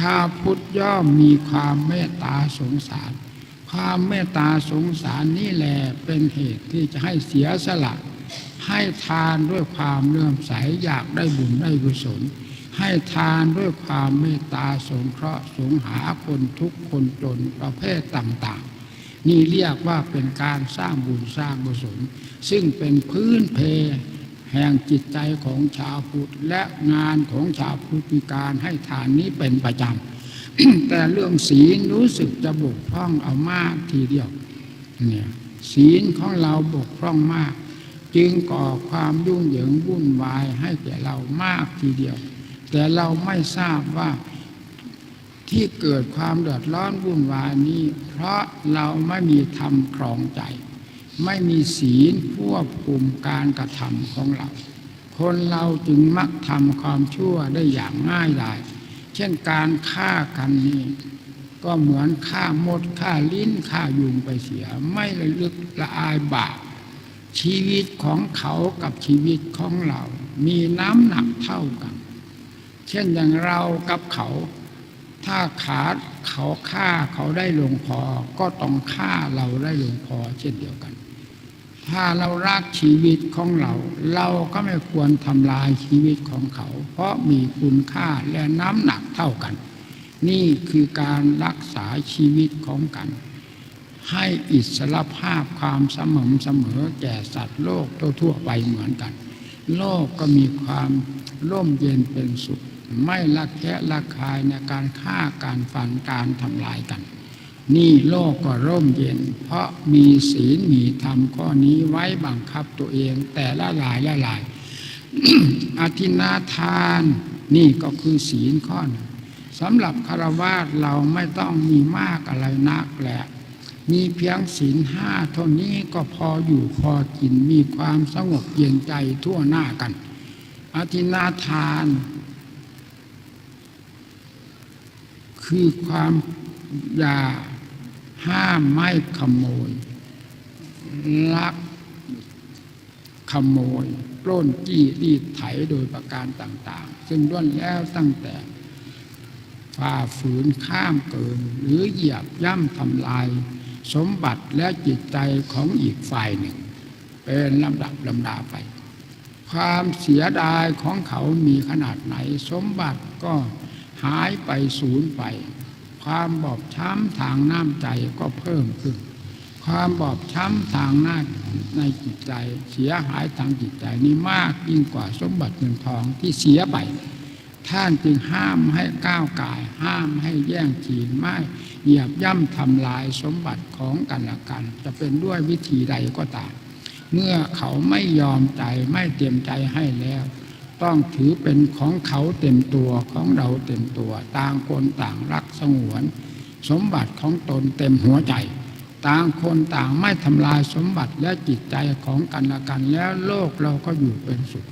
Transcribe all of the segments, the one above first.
ชาวพุทธย่อมมีความเมตตาสงสาร ความเมตตาสงสารนี่แหละเป็นเหตุที่จะให้เสียสละ ให้ทานด้วยความเลื่อมใสอยากได้บุญได้กุศล ให้ทานด้วยความเมตตาสงเคราะห์สงหาคนทุกคนจนประเภทต่างๆ นี่เรียกว่าเป็นการสร้างบุญสร้างกุศล ซึ่งเป็นพื้นเพ แห่งจิตใจของชาวพุทธและงานของชาวพุทธมีการให้ทานนี้เป็นประจำแต่เรื่องศีลรู้สึกจะบกพร่องเอามากทีเดียวเนี่ยศีลของเราบกพร่องมาก จึงก่อความยุ่งเหยิงวุ่นวายให้แก่เรามากทีเดียว แต่เราไม่ทราบว่าที่เกิดความเดือดร้อนวุ่นวายนี้ เพราะเราไม่มีธรรมครองใจ ไม่มีศีลควบคุมการกระทำของเรา คนเราจึงมักทำความชั่วได้อย่างง่ายดาย เช่นการฆ่ากันนี่ก็เหมือนฆ่ามดฆ่าลิ้นฆ่ายุงไปเสีย ไม่ระลึกละอายบาปชีวิตของเขากับชีวิตของเรา มีน้ำหนักเท่ากัน เช่นอย่างเรากับเขา ถ้าขาดเขาฆ่าเขาได้ลงพอก็ต้องฆ่าเราได้ลงพอเช่นเดียวกัน ถ้าเรารักชีวิตของเรา เราก็ไม่ควรทำลายชีวิตของเขา เพราะมีคุณค่าและน้ำหนักเท่ากัน นี่คือการรักษาชีวิตของกัน ให้อิสรภาพความสม่ำเสมอแก่สัตว์โลกทั่วไปเหมือนกัน โลกก็มีความร่มเย็นเป็นสุข ไม่ละแคะละคายในการฆ่าการฟันการทำลายกัน นี่โลกก็ร่มเย็น เพราะมีศีลมีธรรมข้อนี้ไว้บังคับตัวเอง แต่ละหลายละหลายอธินาทาน นี่ก็คือศีลข้อหนึ่งสำหรับคารวะเราไม่ต้องมีมากอะไรนักแหละ มีเพียงศีลห้าเท่านี้ก็พออยู่พอกินมีความสงบเย็นใจทั่วหน้ากัน อธินาทาน คือความอย่า ห้ามไม่ขโมย ลักขโมย ปล้นจี้รีดไถโดยประการต่าง ๆ ซึ่งล้วนแล้วตั้งแต่ฝ่าฝืนข้ามเกิน หรือเหยียบย่ำทำลาย สมบัติและจิตใจของอีกฝ่ายหนึ่ง เป็นลำดับลำดาไป ความเสียดายของเขามีขนาดไหน สมบัติก็หายไปสูญไป ความบอบช้ำทางน้ำใจก็เพิ่มขึ้น ความบอบช้ำทางหน้าในจิตใจ เสียหายทางจิตใจนี่มากยิ่งกว่าสมบัติเงินทองที่เสียไป ท่านจึงห้ามให้ก้าวกาย ห้ามให้แย่งฉีนไม่เหยียบย่ำทำลายสมบัติของกันและกัน จะเป็นด้วยวิธีใดก็ตาม เมื่อเขาไม่ยอมใจไม่เตรียมใจให้แล้ว ต้องถือเป็นของเขาเต็มตัวของเราเต็มตัว ต่างคนต่างรักสงวน สมบัติของตนเต็มหัวใจ ต่างคนต่างไม่ทำลายสมบัติและจิตใจของกันและกัน แล้วโลกเราก็อยู่เป็นสุข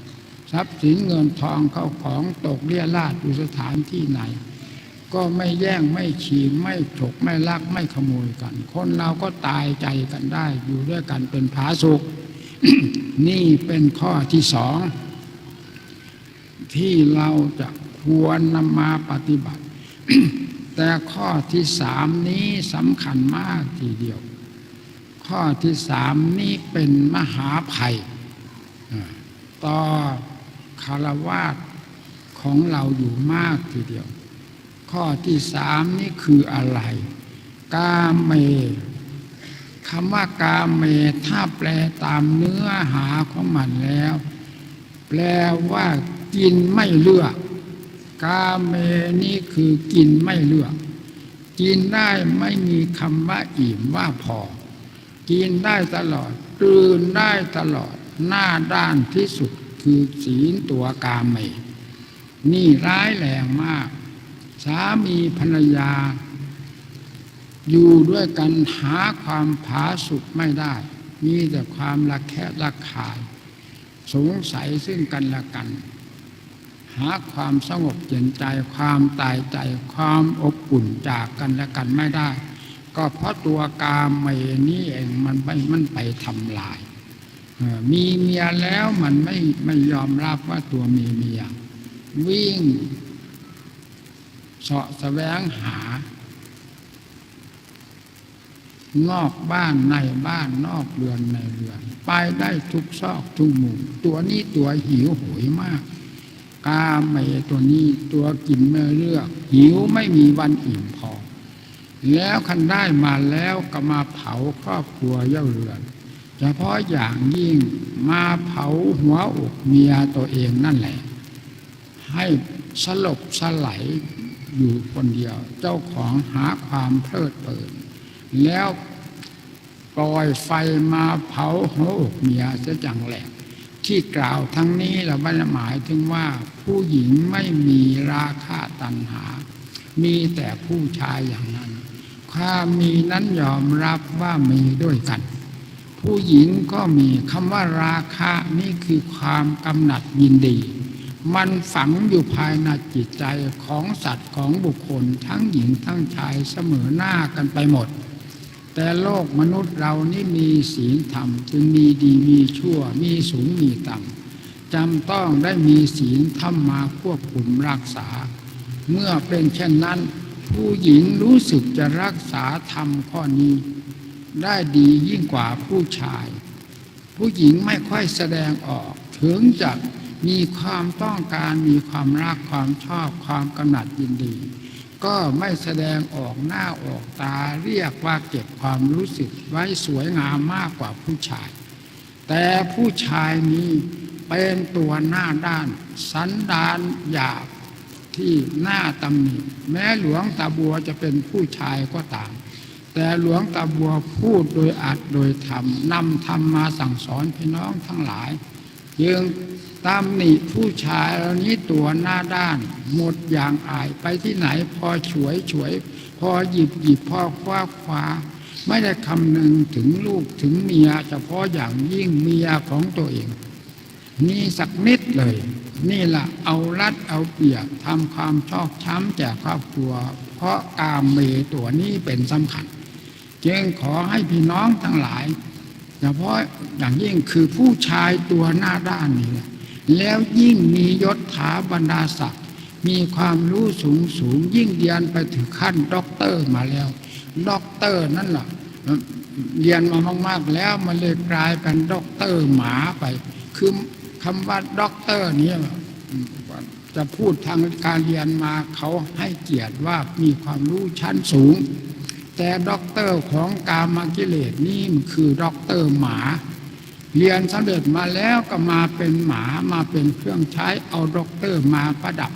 ทรัพย์สินเงินทองเข้าของตกเลี่ยราดอยู่สถานที่ไหน ก็ไม่แย่งไม่ฉีงไม่ฉกไม่ลักไม่ขโมยกัน คนเราก็ตายใจกันได้อยู่ด้วยกันเป็นผาสุข นี่เป็นข้อที่สอง ที่เราจะควรนำมาปฏิบัติ แต่ข้อที่สามนี้สำคัญมากทีเดียว ข้อที่สามนี้เป็นมหาภัย ต่อคารวาสของเราอยู่มากทีเดียว ข้อที่สามนี่คืออะไร กาเมคำว่ากาเมถ้าแปลตามเนื้อหาของมันแล้ว แปลว่า กินไม่เลือกกาเมนี่คือกินไม่เลือก กินได้ไม่มีคำว่าอิ่มว่าพอ กินได้ตลอดตื่นได้ตลอดหน้าด้านที่สุดคือศีลตัวกาเม นี่ร้ายแรงมาก สามีภรรยา อยู่ด้วยกันหาความผาสุกไม่ได้ มีแต่ความระแคะระคาย สงสัยซึ่งกันและกัน หาความสงบเย็นใจความตายใจความอบอุ่นจากกันและกันไม่ได้ ก็เพราะตัวกามเมนี่เองมันไปมันไปทำลายมีเมียแล้วมันไม่ไม่ยอมรับว่าตัวมีเมีย วิ่งเสาะแสวงหา นอกบ้านในบ้านนอกเรือนในเรือน ไปได้ทุกซอกทุกมุมตัวนี้ตัวหิวโหยมาก กาเมตัวนี้ตัวกินไม่เลือก หิวไม่มีวันอิ่มพอ แล้วคันได้มาแล้วก็มาเผาครอบครัวเย่าเรือนเฉพาะอย่างยิ่งมาเผาหัวอกเมียตัวเองนั่นแหละ ให้สลบสลายอยู่คนเดียว เจ้าของหาความเพลิดเพลินแล้วปล่อยไฟมาเผาหัวอกเมียจะจังแหลก ที่กล่าวทั้งนี้เราไม่ได้หมายถึงว่าผู้หญิงไม่มีราคะตัณหา มีแต่ผู้ชายอย่างนั้น ความมีนั้นยอมรับว่ามีด้วยกัน ผู้หญิงก็มีคำว่าราคะนี่คือความกำหนัดยินดี มันฝังอยู่ภายในจิตใจของสัตว์ของบุคคลทั้งหญิงทั้งชายเสมอหน้ากันไปหมด แต่โลกมนุษย์เรานี่มีศีลธรรม จึงมีดีมีชั่ว มีสูงมีต่ำจำต้องได้มีศีลธรรมมาควบคุมรักษา เมื่อเป็นเช่นนั้น ผู้หญิงรู้สึกจะรักษาธรรมข้อนี้ ได้ดียิ่งกว่าผู้ชาย ผู้หญิงไม่ค่อยแสดงออก ถึงจะมีความต้องการมีความรักความชอบความกำหนัดยินดี ก็ไม่แสดงออกหน้าออกตาเรียกว่าเก็บความรู้สึกไว้สวยงามมากกว่าผู้ชาย แต่ผู้ชายนี้เป็นตัวหน้าด้าน สันดานหยาบที่หน้าตำหนิแม้หลวงตาบัวจะเป็นผู้ชายก็ตาม แต่หลวงตาบัวพูดโดยอัดโดยธรรมนำธรรมมาสั่งสอนพี่น้องทั้งหลาย ยึงตามหนิผู้ชายเหล่านี้ตัวหน้าด้าน หมดอย่างอายไปที่ไหนพอฉวยฉวย พอหยิบหยิบพอคว้าคว้าไม่ได้คำนึงถึงลูกถึงเมียเฉพาะอย่างยิ่งเมียของตัวเอง นี่สักนิดเลย นี่แหละเอารัดเอาเปรียบทำความชอกช้ำแก่ครอบครัว เพราะกามเมตัวนี้เป็นสำคัญ จึงขอให้พี่น้องทั้งหลาย เฉพาะอย่างยิ่งคือผู้ชายตัวหน้าด้านนี่แหละแล้วยิ่งมียศถาบรรดาศักดิ์มีความรู้สูงสูงยิ่งเรียนไปถึงขั้นด็อกเตอร์มาแล้วด็อกเตอร์นั่นแหละเรียนมามากๆแล้วมันเลยกลายเป็นด็อกเตอร์หมาไป คือคำว่าด็อกเตอร์นี้จะพูดทางการเรียนมาเขาให้เกียรติว่ามีความรู้ชั้นสูง แต่ด็อกเตอร์ของกามกิเลสนี่มันคือด็อกเตอร์หมา เรียนสำเร็จมาแล้วก็มาเป็นหมามาเป็นเครื่องใช้เอาด็อกเตอร์มาประดับ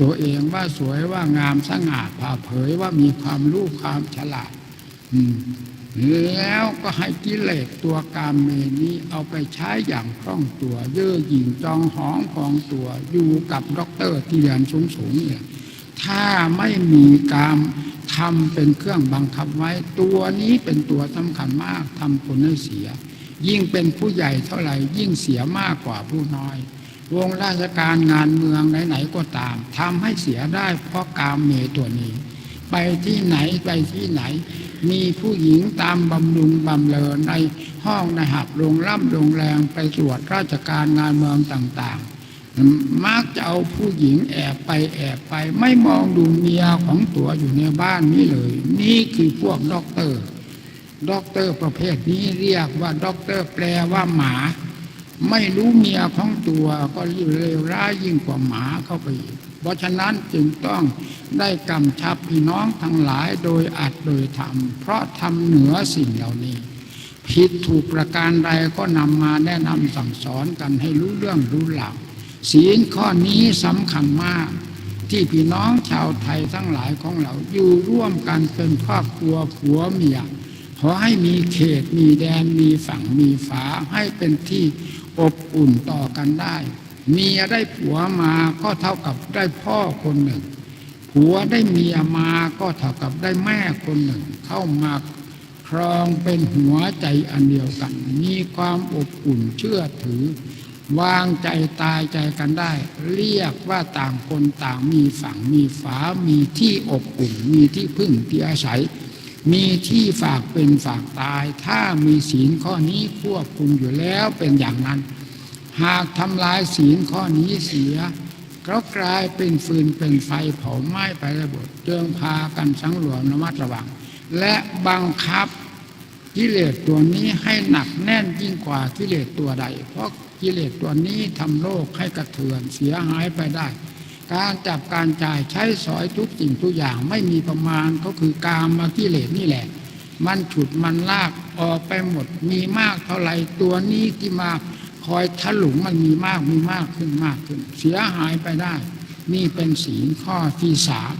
ตัวเองว่าสวยว่างามสง่าผ่าเผยว่ามีความรู้ความฉลาดอืมแล้วก็ให้กิเลสตัวกามเมนี้เอาไปใช้อย่างคล่องตัว เย่อหยิ่งจองหองพองตัวอยู่กับด็อกเตอร์ที่เรียนสูงสูงๆเนี่ยถ้าไม่มีกาม ทำเป็นเครื่องบังคับไว้ ตัวนี้เป็นตัวสำคัญมากทำคนให้เสีย ยิ่งเป็นผู้ใหญ่เท่าไหร่ ยิ่งเสียมากกว่าผู้น้อย วงราชการงานเมืองไหนๆก็ตามทำให้เสียได้เพราะกามเมตัวนี้ ไปที่ไหนไปที่ไหน มีผู้หญิงตามบำรุงบำเลอในห้องในหับโรงร่ำโรงแรงไปตรวจราชการงานเมืองต่างๆ มักจะเอาผู้หญิงแอบไปแอบไป ไม่มองดูเมียของตัวอยู่ในบ้านนี้เลย นี่คือพวกด็อกเตอร์ด็อกเตอร์ประเภทนี้เรียกว่าด็อกเตอร์แปลว่าหมา ไม่รู้เมียของตัวก็เลวร้ายยิ่งกว่าหมาเข้าไปอีกเพราะฉะนั้นจึงต้องได้กำชับพี่น้องทั้งหลายโดยอัดโดยทำเพราะทำเหนือสิ่งเหล่านี้ผิดถูกประการใดก็นำมาแนะนำสั่งสอนกันให้รู้เรื่องรู้หลัก ศีลข้อนี้สำคัญมาก ที่พี่น้องชาวไทยทั้งหลายของเราอยู่ร่วมกันเป็นครอบครัวผัวเมียขอให้มีเขตมีแดนมีฝั่งมีฝาให้เป็นที่อบอุ่นต่อกันได้ เมียได้ผัวมาก็เท่ากับได้พ่อคนหนึ่ง ผัวได้เมียมาก็เท่ากับได้แม่คนหนึ่ง เข้ามาครองเป็นหัวใจอันเดียวกัน มีความอบอุ่นเชื่อถือ วางใจตายใจกันได้ เรียกว่าต่างคนต่างมีฝั่งมีฝา มีที่อบอุ่น มีที่พึ่งที่อาศัย มีที่ฝากเป็นฝากตาย ถ้ามีศีลข้อนี้ควบคุมอยู่แล้วเป็นอย่างนั้น หากทำลายศีลข้อนี้เสียก็กลายเป็นฟืนเป็นไฟเผาไหม้ไประเบิดเจิงพากันสังหรวมระมัดระวัง และบังคับกิเลสตัวนี้ให้หนักแน่นยิ่งกว่ากิเลสตัวใด เพราะ กิเลสตัวนี้ทำโลกให้กระเทือนเสียหายไปได้ การจับการจ่ายใช้สอยทุกสิ่งทุกอย่างไม่มีประมาณก็คือกามมากิเลสนี่แหละ มันฉุดมันลากออกไปหมดมีมากเท่าไหร่ตัวนี้ที่มาคอยถลุงมันมีมากมีมากขึ้นมากขึ้น เสียหายไปได้ นี่เป็นศีลข้อที่สาม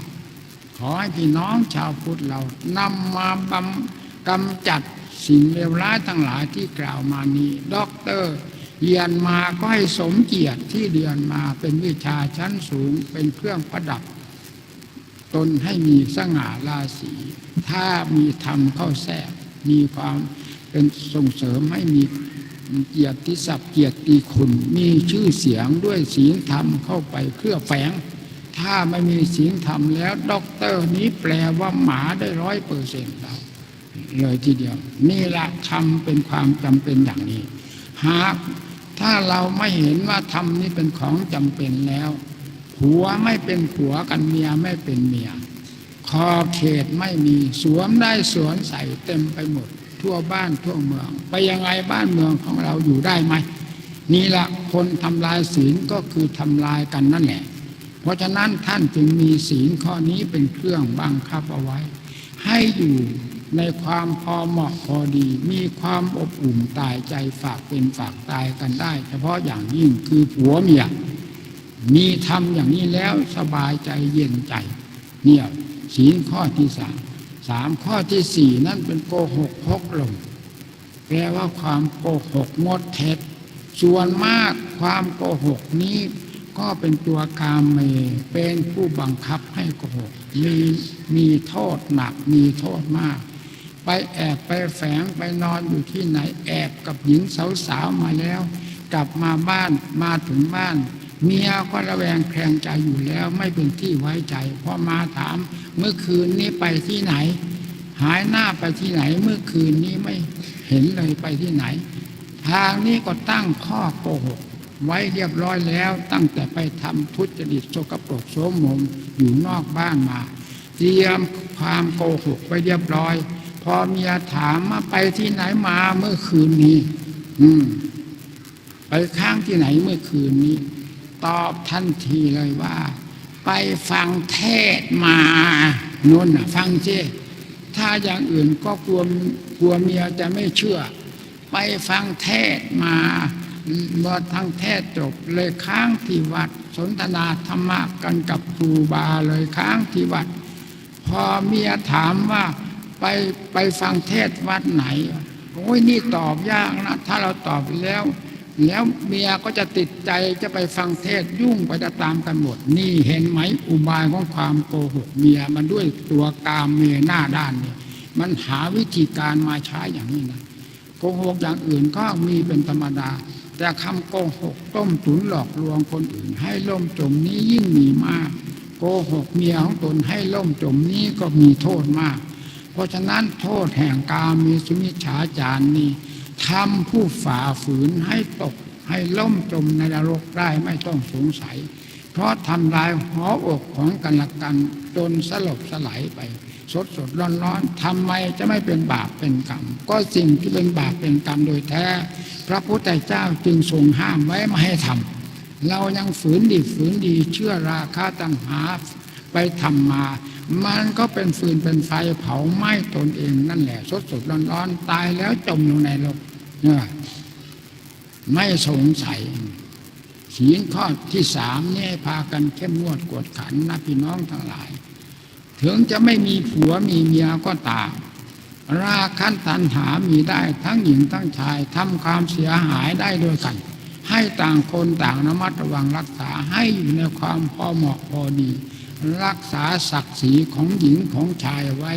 ขอให้พี่น้องชาวพุทธเรานำมาบำกำจัดสิ่งเลวร้ายทั้งหลายที่กล่าวมานี้ด็อกเตอร์ เรียนมาก็ให้สมเกียรติที่เรียนมาเป็นวิชาชั้นสูงเป็นเครื่องประดับ ตนให้มีสง่าราศีถ้ามีธรรมเข้าแทรกมีความเป็นส่งเสริมให้มีเกียรติศัพท์เกียรติคุณมีชื่อเสียงด้วยศีลธรรมเข้าไปเครื่อแฝง ถ้าไม่มีศีลธรรมแล้วด็อกเตอร์นี้แปลว่าหมาได้ร้อยเปอร์เซ็นต์เราเลยทีเดียว นี่แหละธรรมเป็นความจำเป็นอย่างนี้หาก ถ้าเราไม่เห็นว่าธรรมนี้เป็นของจำเป็นแล้วผัวไม่เป็นผัวกันเมียไม่เป็นเมียคอเขตไม่มีสวมได้สวนใส่เต็มไปหมด ทั่วบ้านทั่วเมือง ไปยังไงบ้านเมืองของเราอยู่ได้ไหมนี่ละคนทำลายศีลก็คือทำลายกันนั่นแหละ เพราะฉะนั้นท่านจึงมีศีลข้อนี้เป็นเครื่องบังคับเอาไว้ ให้อยู่ ในความพอเหมาะพอดี มีความอบอุ่นตายใจฝากเป็นฝากตายกันได้ เฉพาะอย่างยิ่งคือผัวเมียมีทำอย่างนี้แล้วสบายใจเย็นใจ เนี่ยศีลข้อที่สามสามข้อที่สี่นั่นเป็นโกหกพกลมแปลว่าความโกหกงดเท็จ ส่วนมากความโกหกนี้ ก็เป็นตัวกามเมเป็นผู้บังคับให้โกหกมีมีโทษหนักมีโทษมาก ไปแอบไปแฝงไปนอนอยู่ที่ไหนแอบกับหญิงสาวๆมาแล้ว กลับมาบ้านมาถึงบ้าน เมียก็ระแวงแคลงใจอยู่แล้วไม่เป็นที่ไว้ใจพอมาถามเมื่อคืนนี้ไปที่ไหน หายหน้าไปที่ไหนเมื่อคืนนี้ไม่เห็นเลยไปที่ไหน ทางนี้ก็ตั้งข้อโกหกไว้เรียบร้อยแล้วตั้งแต่ไปทำทุจริตโสกปรกโสมมอยู่นอกบ้านมา เตรียมความโกหกไว้เรียบร้อย พอเมียถามมาไปที่ไหนมาเมื่อคืนนี้ อืม ไปค้างที่ไหนเมื่อคืนนี้ ตอบทันทีเลยว่า ไปฟังเทศมานุ่นน่ะฟังเจ้ถ้าอย่างอื่นก็กลัวกลัวเมียจะไม่เชื่อ ไปฟังเทศมาเมื่อทั้งเทศจบเลยค้างที่วัด สนทนาธรรมะกันกับครูบาเลยค้างที่วัด พอเมียถามว่า ไปไปฟังเทศวัดไหน โอ้ยนี่ตอบยากนะ ถ้าเราตอบแล้ว แล้วเมียก็จะติดใจจะไปฟังเทศยุ่งไปจะตามกันหมด นี่เห็นไหมอุบายของความโกหกเมียมันด้วยตัวกามเมียหน้าด้านนี่มันหาวิธีการมาใช้อย่างนี้นะโกหกอย่างอื่นก็มีเป็นธรรมดา แต่คำโกหกต้มตุนหลอกลวงคนอื่น ให้ล่มจมนี้ยิ่งมีมาก โกหกเมียของตนให้ล่มจมนี้ก็มีโทษมาก เพราะฉะนั้นโทษแห่งกามมีสุมิฉาจารนี้ทำผู้ฝ่าฝืนให้ตกให้ล่มจมในนรกได้ไม่ต้องสงสัย เพราะทำลายหัวอกของกันละกันจนสลบสลายไป สดสดร้อนร้อนทำไมจะไม่เป็นบาปเป็นกรรม ก็สิ่งที่เป็นบาปเป็นกรรมโดยแท้ พระพุทธเจ้าจึงทรงห้ามไว้ไม่ให้ทำเรายังฝืนดีฝืนดีเชื่อราคาตังหา ไปทำมา มันก็เป็นฟืนเป็นไฟเผาไหม้ตนเองนั่นแหละสดสดร้อนร้อนตายแล้วจมลงในโลกเนี่ยไม่สงสัยศีลข้อที่สามนี่ให้พากันเข้มงวดกวดขันนะพี่น้องทั้งหลาย ถึงจะไม่มีผัวมีเมียก็ตามราคันตันหามีได้ทั้งหญิงทั้งชายทำความเสียหายได้ด้วยกัน ให้ต่างคนต่างระมัดระวังรักษาให้อยู่ในความพอเหมาะพอดี รักษาศักดิ์ศรีของหญิงของชายไว้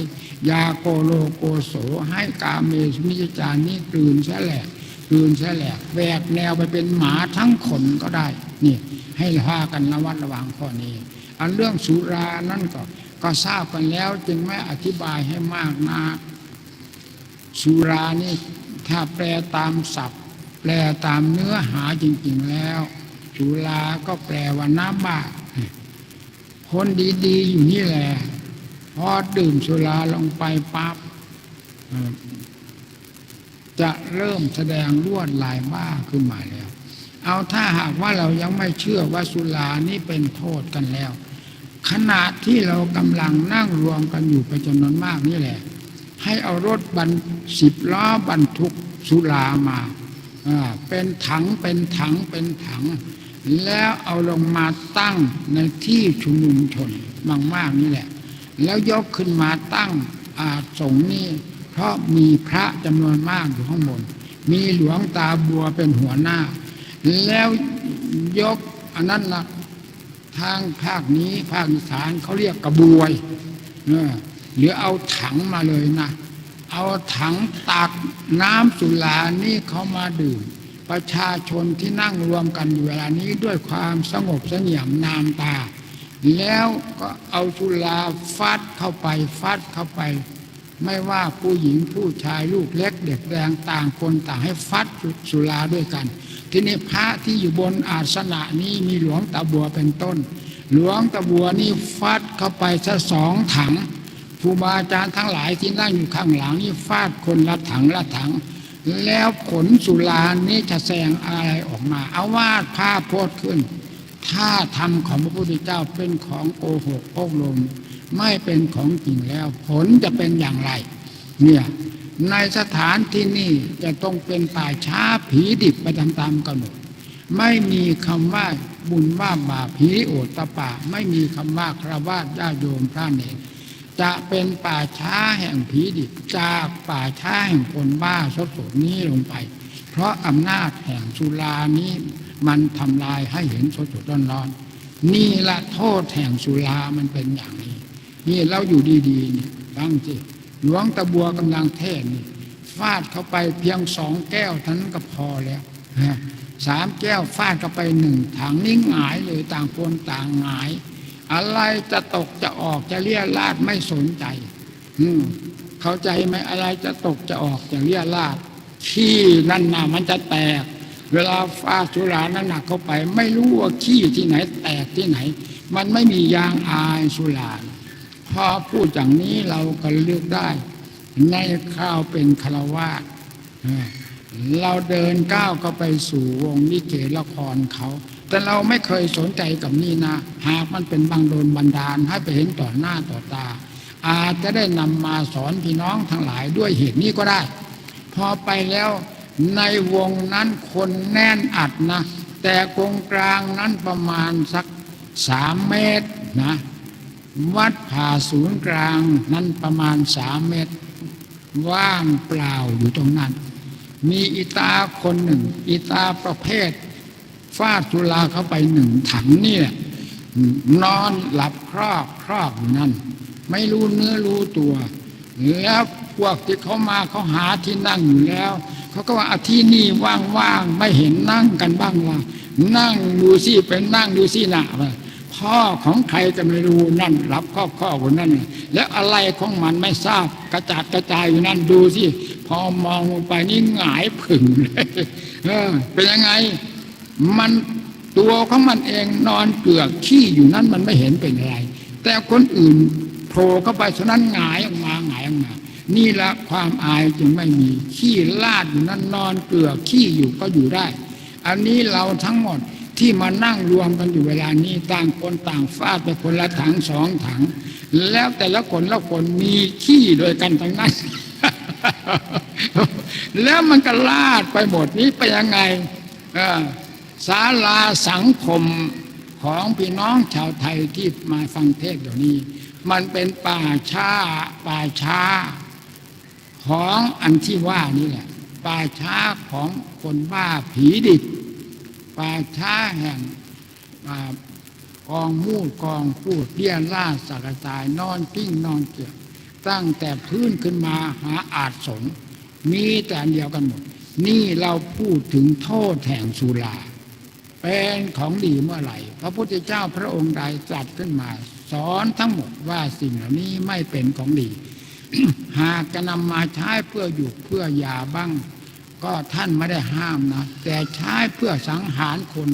ยาโกโลโกโสให้กาเมสุมิจจานี้กลืนแสแลกกลืนแสแหลกแหวกแนวไปเป็นหมาทั้งขนก็ได้ นี่ ให้พากันระวัดระวังข้อนี้ อันเรื่องสุรานั่นก็ ก็ทราบกันแล้วจึงไม่อธิบายให้มากนักสุรานี่ถ้าแปลตามศัพท์ แปลตามเนื้อหาจริง ๆแล้ว สุราก็แปลว่าน้ำบ้า คนดีๆอยู่นี่แหละพอดื่มสุราลงไปปั๊บจะเริ่มแสดงลวดลายบ้าขึ้นมาแล้ว เอาถ้าหากว่าเรายังไม่เชื่อว่าสุรานี่เป็นโทษกันแล้ว ขณะที่เรากำลังนั่งรวมกันอยู่เป็นจำนวนมากนี่แหละ ให้เอารถบรรสิบล้อบรรทุกสุรามาอ่าเป็นถังเป็นถังเป็นถัง แล้วเอาลงมาตั้งในที่ชุมนุมชนมากๆนี่แหละ แล้วยกขึ้นมาตั้งอาสงนี่เพราะมีพระจำนวนมากอยู่ข้างบน มีหลวงตาบัวเป็นหัวหน้า แล้วยกอันนั้นนะทางภาคนี้ภาคอีสานเขาเรียกกระบวยเออหรือเอาถังมาเลยนะ เอาถังตักน้ำสุรานี่เขามาดื่ม ประชาชนที่นั่งรวมกันอยู่เวลานี้ด้วยความสงบเสงี่ยมนามตา แล้วก็เอาสุราฟัดเข้าไปฟัดเข้าไป ไม่ว่าผู้หญิงผู้ชายลูกเล็กเด็กแดงต่างคนต่างให้ฟัดสุราด้วยกัน ทีนี้พระที่อยู่บนอาสนะนี้มีหลวงตาบัวเป็นต้น หลวงตาบัวนี่ฟัดเข้าไปซะสองถังครูบาอาจารย์ทั้งหลายที่นั่งอยู่ข้างหลังนี่ฟาดคนละถังละถัง แล้วผลสุรานี้จะแสดงอะไรออกมา เอาวาดภาพโพดขึ้น ถ้าธรรมของพระพุทธเจ้าเป็นของโกหกโกลม ไม่เป็นของจริงแล้ว ผลจะเป็นอย่างไร เนี่ยในสถานที่นี่จะต้องเป็นป่าช้าผีดิบไปตามๆกันหมดไม่มีคำว่าบุญว่าบาปผีโอตตะปาไม่มีคำว่าคราวาสญาโยมพระเนร จะเป็นป่าช้าแห่งผีดิบจากป่าช้าแห่งคนบ้าสดสนี้ลงไป เพราะอำนาจแห่งสุรานี้มันทำลายให้เห็นสดสดร้อนร้อนๆนี่ละโทษแห่งสุรามันเป็นอย่างนี้ นี่เราอยู่ดีๆนี่ฟังสิหลวงตะบัวกำลังเทศน์นี่ฟาดเข้าไปเพียงสองแก้วเท่านั้นก็พอแล้วสามแก้วฟาดเข้าไปหนึ่งถังนิ่งหงายเลยต่างคนต่างหงาย อะไรจะตกจะออกจะเลี่ยราดไม่สนใจ อืมเข้าใจไหมอะไรจะตกจะออกจะเลี่ยราดขี้นั่นน่ะมันจะแตก เวลาฟาสุรานั้นหนักเข้าไป ไม่รู้ว่าขี้ที่ไหน แตกที่ไหน มันไม่มียางอายสุราพอพูดอย่างนี้เราก็เลือกได้ ในข้าวเป็นคารวาเออเราเดินก้าวเข้าไปสู่วงนิเกละครเขา แต่เราไม่เคยสนใจกับนี่นะ หากมันเป็นบางโดนบันดาลให้ไปเห็นต่อหน้าต่อตา อาจจะได้นำมาสอนพี่น้องทั้งหลายด้วยเหตุนี้ก็ได้ พอไปแล้วในวงนั้นคนแน่นอัดนะ แต่กงกลางนั้นประมาณสักสามเมตรนะ วัดผ่าศูนย์กลางนั้นประมาณสามเมตร ว่างเปล่าอยู่ตรงนั้น มีอีตาคนหนึ่งอีตาประเภท ฟาดจุลาเข้าไปหนึ่งถังเนี่ยนอนหลับครอกครอกอยู่นั่น ไม่รู้เนื้อรู้ตัวแล้วพวกที่เขามาเขาหาที่นั่งอยู่แล้วเขาก็ว่าที่นี่ว่างๆไม่เห็นนั่งกันบ้างว่านั่งดูสิไปนั่งดูสินะว่าพ่อของใครก็ไม่รู้นั่นรับข้อข้อบนนั่นแล้วอะไรของมันไม่ทราบกระจัดกระจายอยู่นั่นดูสิพอมองลงไปนี่หงายผึ่งเลยเออเป็นยังไง มันตัวของมันเองนอนเกลือกขี้อยู่นั้นมันไม่เห็นเป็นอะไร แต่คนอื่นโผล่เข้าไปฉะนั้นหงายออกมาหงายออกมานี่ละความอายจึงไม่มีขี้ลาดอยู่นั้นนอนเกลือกขี้อยู่ก็อยู่ได้ อันนี้เราทั้งหมดที่มานั่งรวมกันอยู่เวลานี้ต่างคนต่างฟาดไปคนละถังสองถัง แล้วแต่ละคนละคนมีขี้โดยกันทั้งนั้นแล้วมันก็ลาดไปหมดนี้ไปยังไงเออ ศาลาสังคมของพี่น้องชาวไทยที่มาฟังเทศน์เดี๋ยวนี้ มันเป็นป่าช้าป่าช้า ของอันที่ว่านี่แหละ ป่าช้าของคนบ้าผีดิบป่าช้าแห่งกองมูดกองพูดเลี้ยล่าสักกระจายนอนกิ้งนอนเกี่ยวตั้งแต่พื้นขึ้นมาหาอาจสงมีแต่เดียวกันหมด นี่เราพูดถึงโทษแห่งสุรา เป็นของดีเมื่อไหร่ พระพุทธเจ้าพระองค์ใดตรัสขึ้นมา สอนทั้งหมดว่าสิ่งเหล่านี้ไม่เป็นของดี หากจะนำมาใช้เพื่ออยู่เพื่อยาบ้าง ก็ท่านไม่ได้ห้ามนะ แต่ใช้เพื่อสังหารคน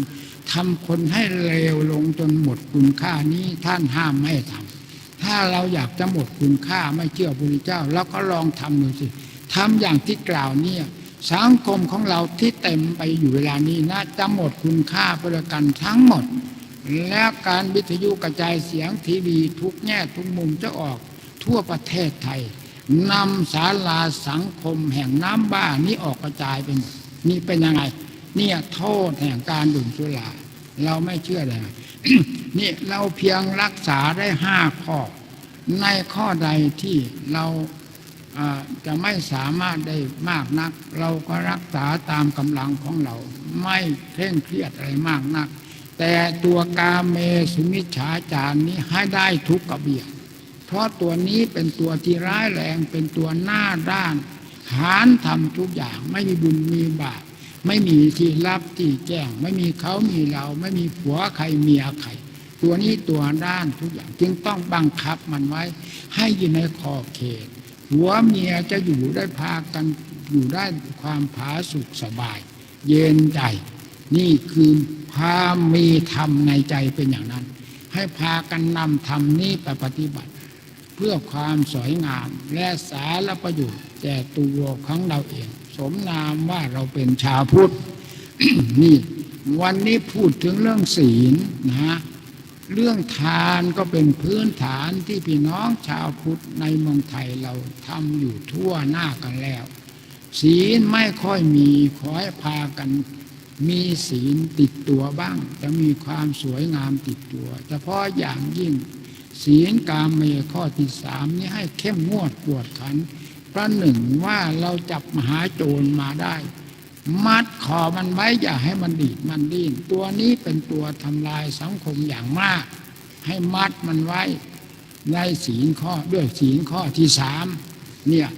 ทำคนให้เลวลงจนหมดคุณค่านี้ท่านห้ามไม่ทำถ้าเราอยากจะหมดคุณค่าไม่เชื่อพระพุทธเจ้าเราก็ลองทำดูสิทำอย่างที่กล่าวเนี่ย สังคมของเราที่เต็มไปอยู่เวลานี้นะจะหมดคุณค่าไปด้วยกันทั้งหมด และการวิทยุกระจายเสียงทีวีทุกแง่ทุกมุมจะออกทั่วประเทศไทยนำศาลาสังคมแห่งน้ำบ้านี้ออกกระจายเป็นนี่เป็นยังไง เนี่ยโทษแห่งการดื่มสุราเราไม่เชื่อเลยนี่เราเพียงรักษาได้ห้าข้อ ในข้อใดที่เรา จะไม่สามารถได้มากนัก เราก็รักษาตามกำลังของเรา ไม่เคร่งเครียดอะไรมากนัก แต่ตัวกาเมสุมิจฉาจารนี้ให้ได้ทุกกระเบียดเพราะตัวนี้เป็นตัวที่ร้ายแรงเป็นตัวหน้าด้านหานทำทุกอย่างไม่มีบุญมีบาปไม่มีที่รับที่แจ้ง ไม่มีเขามีเรา ไม่มีผัวใครเมียใครตัวนี้ตัวด้านทุกอย่างจึงต้องบังคับมันไว้ ให้อยู่ในขอบเขต หัวเมียจะอยู่ได้พากันอยู่ได้ความผาสุขสบาย เย็นใจ นี่คือความีธรรมในใจเป็นอย่างนั้น ให้พากันนำธรรมนี้ไปปฏิบัติ เพื่อความสวยงามและสาระประโยชน์แก่ตัวของเราเอง สมนามว่าเราเป็นชาวพุทธนี่ วันนี้พูดถึงเรื่องศีลนะฮะ เรื่องทานก็เป็นพื้นฐานที่พี่น้องชาวพุทธในเมืองไทยเราทำอยู่ทั่วหน้ากันแล้ว ศีลไม่ค่อยมีขอให้พากันมีศีลติดตัวบ้าง จะมีความสวยงามติดตัว เฉพาะอย่างยิ่ง ศีลกามเมข้อที่สามนี้ให้เข้มงวดกวดขันประหนึ่งว่าเราจับมหาโจรมาได้ มัดคอมันไว้อย่าให้มันดีดมันดิ้นตัวนี้เป็นตัวทำลายสังคมอย่างมาก ให้มัดมันไว้ในศีลข้อด้วยศีลข้อที่สามเนี่ย